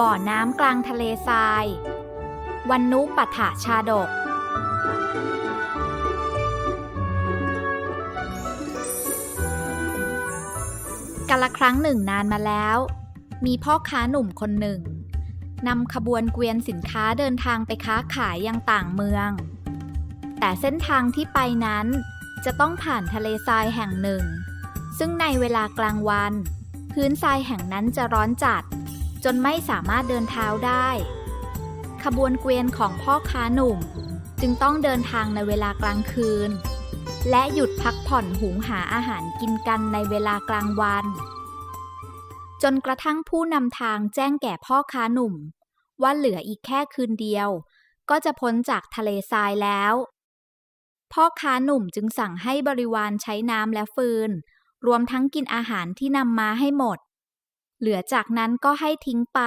บ่อน้ำกลางทะเลทราย วันนุปัฏฐชาดก กาละครั้งหนึ่งนานมาแล้ว มีพ่อค้าหนุ่มคนหนึ่งนำขบวนเกวียนสินค้าเดินทางไปค้าขายยังต่างเมือง แต่เส้นทางที่ไปนั้นจะต้องผ่านทะเลทรายแห่งหนึ่ง ซึ่งในเวลากลางวัน พื้นทรายแห่งนั้นจะร้อนจัด จนไม่สามารถเดินเท้าได้ ขบวนเกวียนของพ่อค้าหนุ่ม จึงต้องเดินทางในเวลากลางคืน และหยุดพักผ่อนหุงหาอาหารกินกันในเวลากลางวัน จนกระทั่งผู้นำทางแจ้งแก่พ่อค้าหนุ่ม ว่าเหลืออีกแค่คืนเดียว ก็จะพ้นจากทะเลทรายแล้วพ่อค้าหนุ่มจึงสั่งให้บริวารใช้น้ำและฟืน รวมทั้งกินอาหารที่นำมาให้หมด เหลือจากนั้นก็ให้ทิ้งไป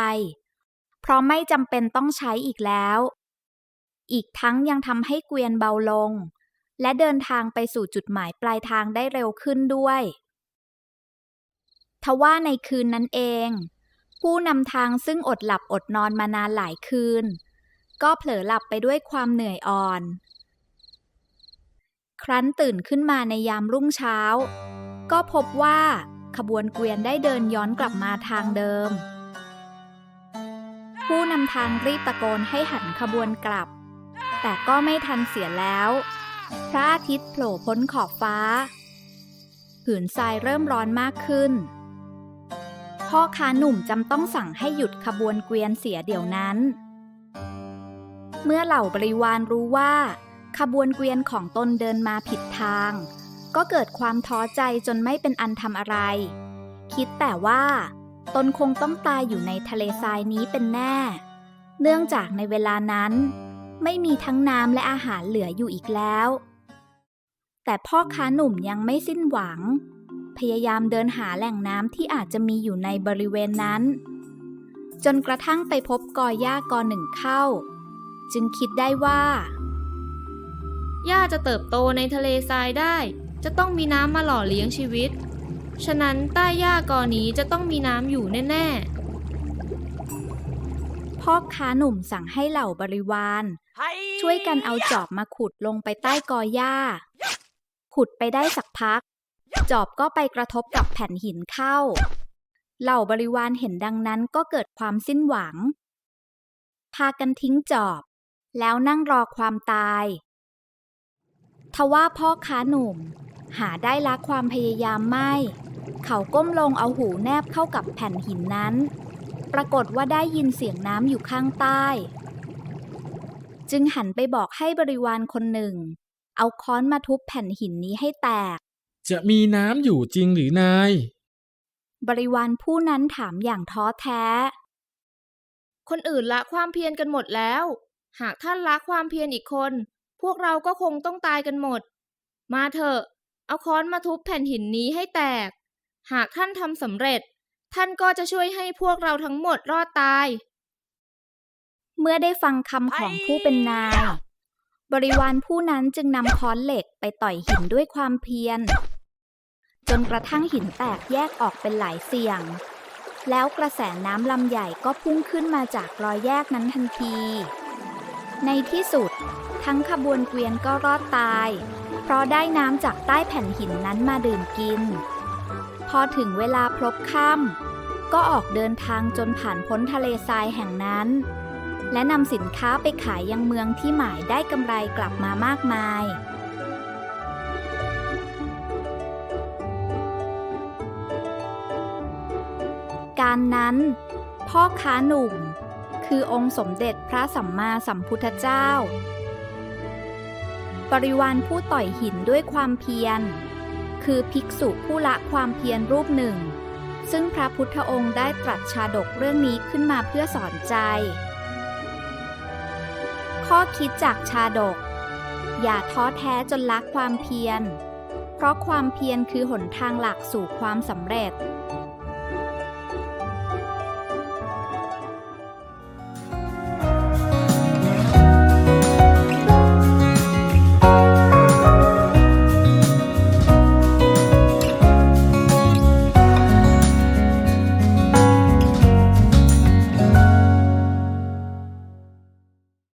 เพราะไม่จำเป็นต้องใช้อีกแล้ว อีกทั้งยังทำให้เกวียนเบาลง และเดินทางไปสู่จุดหมายปลายทางได้เร็วขึ้นด้วยทว่าในคืนนั้นเอง ผู้นำทางซึ่งอดหลับอดนอนมานานหลายคืน ก็เผลอหลับไปด้วยความเหนื่อยอ่อน ครั้นตื่นขึ้นมาในยามรุ่งเช้า ก็พบว่า ขบวนเกวียนได้เดินย้อนกลับมาทางเดิม ผู้นำทางรีบตะโกนให้หันขบวนกลับ แต่ก็ไม่ทันเสียแล้ว พระอาทิตย์โผล่พ้นขอบฟ้า ผืนทรายเริ่มร้อนมากขึ้น พ่อค้าหนุ่มจำต้องสั่งให้หยุดขบวนเกวียนเสียเดี๋ยวนั้น เมื่อเหล่าบริวารรู้ว่า ขบวนเกวียนของตนเดินมาผิดทาง ก็เกิดความท้อใจจนไม่เป็นอันทำอะไร คิดแต่ว่า ตนคงต้องตายอยู่ในทะเลทรายนี้เป็นแน่ เนื่องจากในเวลานั้น ไม่มีทั้งน้ำและอาหารเหลืออยู่อีกแล้ว แต่พ่อค้าหนุ่มยังไม่สิ้นหวัง พยายามเดินหาแหล่งน้ำที่อาจจะมีอยู่ในบริเวณนั้น จนกระทั่งไปพบกอหญ้ากอหนึ่งเข้า จึงคิดได้ว่าหญ้าจะเติบโตในทะเลทรายได้ จะต้องมีน้ำมาหล่อเลี้ยงชีวิต ฉะนั้นใต้หญ้ากอนี้จะต้องมีน้ำอยู่แน่พ่อค้าหนุ่มสั่งให้เหล่าบริวาร ช่วยกันเอาจอบมาขุดลงไปใต้กอหญ้า ขุดไปได้สักพัก จอบก็ไปกระทบกับแผ่นหินเข้า เหล่าบริวารเห็นดังนั้นก็เกิดความสิ้นหวัง พากันทิ้งจอบ แล้วนั่งรอความตายทว่าพ่อค้าหนุ่ม หาได้ละความพยายามไม่ เขาก้มลงเอาหูแนบเข้ากับแผ่นหินนั้น ปรากฏว่าได้ยินเสียงน้ำอยู่ข้างใต้ จึงหันไปบอกให้บริวารคนหนึ่ง เอาค้อนมาทุบแผ่นหินนี้ให้แตก จะมีน้ำอยู่จริงหรือนาย บริวารผู้นั้นถามอย่างท้อแท้ๆคนอื่นละความเพียรกันหมดแล้ว หากท่านละความเพียรอีกคน พวกเราก็คงต้องตายกันหมด มาเถอะ เอาค้อนมาทุบแผ่นหินนี้ให้แตก หากท่านทำสำเร็จ ท่านก็จะช่วยให้พวกเราทั้งหมดรอดตาย เมื่อได้ฟังคำของผู้เป็นนาย บริวารผู้นั้นจึงนำค้อนเหล็กไปต่อยหินด้วยความเพียร จนกระทั่งหินแตกแยกออกเป็นหลายเสี่ยง แล้วกระแสน้ำลำใหญ่ก็พุ่งขึ้นมาจากรอยแยกนั้นทันที ในที่สุด ทั้งขบวนเกวียนก็รอดตาย เพราะได้น้ำจากใต้แผ่นหินนั้นมาดื่มกิน พอถึงเวลาพลบค่ำก็ออกเดินทางจนผ่านพ้นทะเลทรายแห่งนั้น และนำสินค้าไปขายยังเมืองที่หมายได้กำไรกลับมามากมาย การนั้น พ่อค้าหนุ่ม คือองค์สมเด็จพระสัมมาสัมพุทธเจ้า บริวารผู้ต่อยหินด้วยความเพียร คือภิกษุผู้ละความเพียรรูปหนึ่ง ซึ่งพระพุทธองค์ได้ตรัสชาดกเรื่องนี้ขึ้นมาเพื่อสอนใจ ข้อคิดจากชาดก อย่าท้อแท้จนละความเพียร เพราะความเพียรคือหนทางหลักสู่ความสำเร็จ